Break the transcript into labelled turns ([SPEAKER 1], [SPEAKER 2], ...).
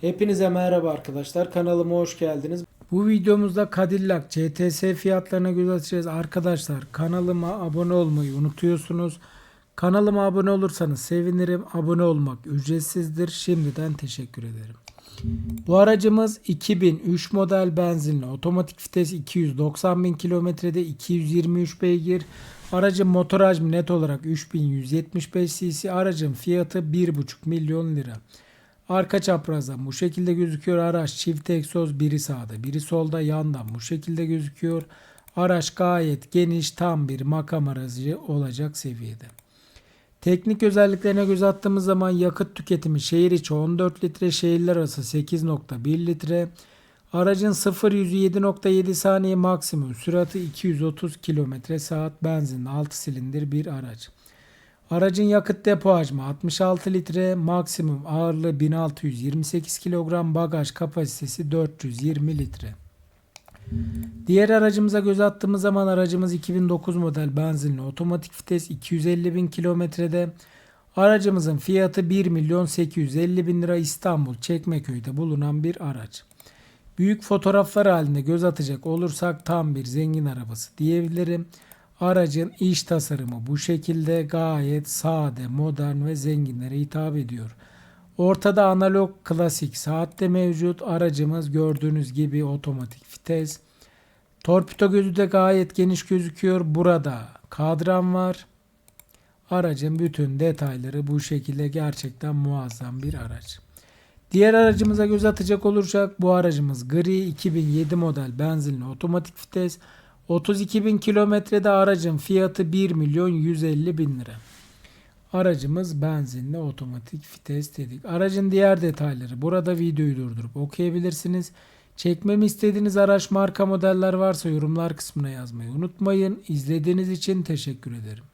[SPEAKER 1] Hepinize merhaba arkadaşlar. Kanalıma hoş geldiniz. Bu videomuzda Cadillac CTS fiyatlarına göz atacağız. Arkadaşlar kanalıma abone olmayı unutuyorsunuz. Kanalıma abone olursanız sevinirim. Abone olmak ücretsizdir. Şimdiden teşekkür ederim. Bu aracımız 2003 model benzinli otomatik vites 290 bin kilometrede 223 beygir. Aracın motor hacmi net olarak 3175 cc. Aracın fiyatı 1,5 milyon lira. Arka çaprazdan bu şekilde gözüküyor. Araç çift egzoz biri sağda biri solda yandan bu şekilde gözüküyor. Araç gayet geniş tam bir makam aracı olacak seviyede. Teknik özelliklerine göz attığımız zaman yakıt tüketimi şehir içi 14 litre, şehirler arası 8.1 litre. Aracın 0 yüzü 7.7 saniye maksimum süratı 230 km saat benzinli 6 silindir bir araç. Aracın yakıt depo hacmi 66 litre, maksimum ağırlığı 1628 kilogram, bagaj kapasitesi 420 litre. Diğer aracımıza göz attığımız zaman aracımız 2009 model benzinli otomatik vites 250 bin kilometrede. Aracımızın fiyatı 1 milyon 850 bin lira İstanbul Çekmeköy'de bulunan bir araç. Büyük fotoğraflar halinde göz atacak olursak tam bir zengin arabası diyebilirim. Aracın iç tasarımı bu şekilde gayet sade, modern ve zenginlere hitap ediyor. Ortada analog klasik saat de mevcut. Aracımız gördüğünüz gibi otomatik vites. Torpido gözü de gayet geniş gözüküyor. Burada kadran var. Aracın bütün detayları bu şekilde gerçekten muazzam bir araç. Diğer aracımıza göz atacak olursak bu aracımız gri 2007 model benzinli otomatik vites. 32 bin kilometrede aracın fiyatı 1 milyon 150 bin lira. Aracımız benzinli otomatik vites dedik. Aracın diğer detayları burada videoyu durdurup okuyabilirsiniz. Çekmemi istediğiniz araç marka modeller varsa yorumlar kısmına yazmayı unutmayın. İzlediğiniz için teşekkür ederim.